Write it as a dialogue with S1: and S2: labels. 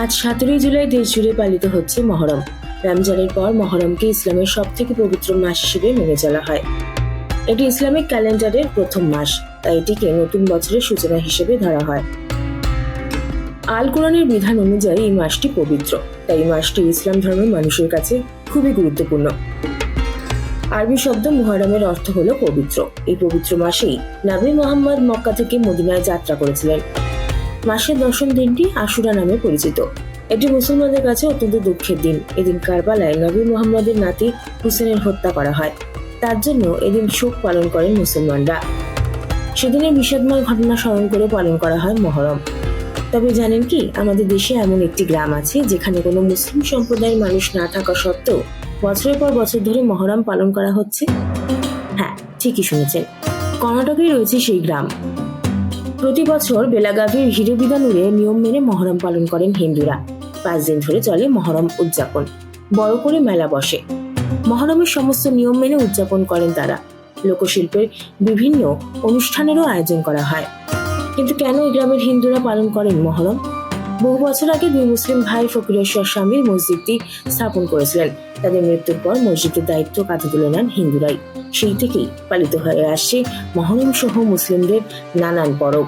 S1: আজ সতেরোই জুলাই দেশ জুড়ে পালিত হচ্ছে মহরম। রমজানের পর মহরমকে ইসলামের সব থেকে পবিত্র মাস হিসেবে মেনে চলা হয়। এটি ইসলামিক ক্যালেন্ডারের প্রথম মাস, তাই এটিকে নতুন বছরের সূচনা হিসেবে ধরা হয়। আল কোরআনের বিধান অনুযায়ী এই মাসটি পবিত্র, তাই এই মাসটি ইসলাম ধর্মের মানুষের কাছে খুবই গুরুত্বপূর্ণ। আরবি শব্দ মুহরমের অর্থ হলো পবিত্র। এই পবিত্র মাসেই নবী মোহাম্মদ মক্কা থেকে মদিনায় যাত্রা করেছিলেন। মাসের দশম দিনটি আশুরা নামে পরিচিত। এটি মুসলমানদের কাছে অত্যন্ত দুঃখের দিন। এদিন কারবালায় নবী মোহাম্মদের নাতি হুসেনের হত্যা করা হয়। তার জন্য এদিন শোক পালন করেন মুসলমানরা। সেদিনের বিষাদময় ঘটনা স্মরণ করে পালন করা হয় মহরম। তবে জানেন কি, আমাদের দেশে এমন একটি গ্রাম আছে, যেখানে কোনো মুসলিম সম্প্রদায়ের মানুষ না থাকা সত্ত্বেও বছরের পর বছর ধরে মহরম পালন করা হচ্ছে। হ্যাঁ ঠিকই শুনেছেন। কর্ণাটকেই রয়েছে সেই গ্রাম। প্রতি বছর বেলাগাভির হিরোবিদানুরে নিয়ম মেনে মহরম পালন করেন হিন্দুরা। পাঁচ দিন ধরে চলে মহরম উদযাপন। বড় করে মেলা বসে। মহরমের সমস্ত নিয়ম মেনে উদযাপন করেন তারা। লোকশিল্পের বিভিন্ন অনুষ্ঠানেরও আয়োজন করা হয়। কিন্তু কেন এই গ্রামের হিন্দুরা পালন করেন মহরম? বহু বছর আগে দুই মুসলিম ভাই ফকিরেশ্বর স্বামীর মসজিদটি স্থাপন করেছিলেন। তাদের মৃত্যুর পর মসজিদের দায়িত্ব কাঁধে তুলে নেন হিন্দুরাই। সেই থেকেই পালিত হয়ে আসছে মহরম সহ মুসলিমদের নানান পরব।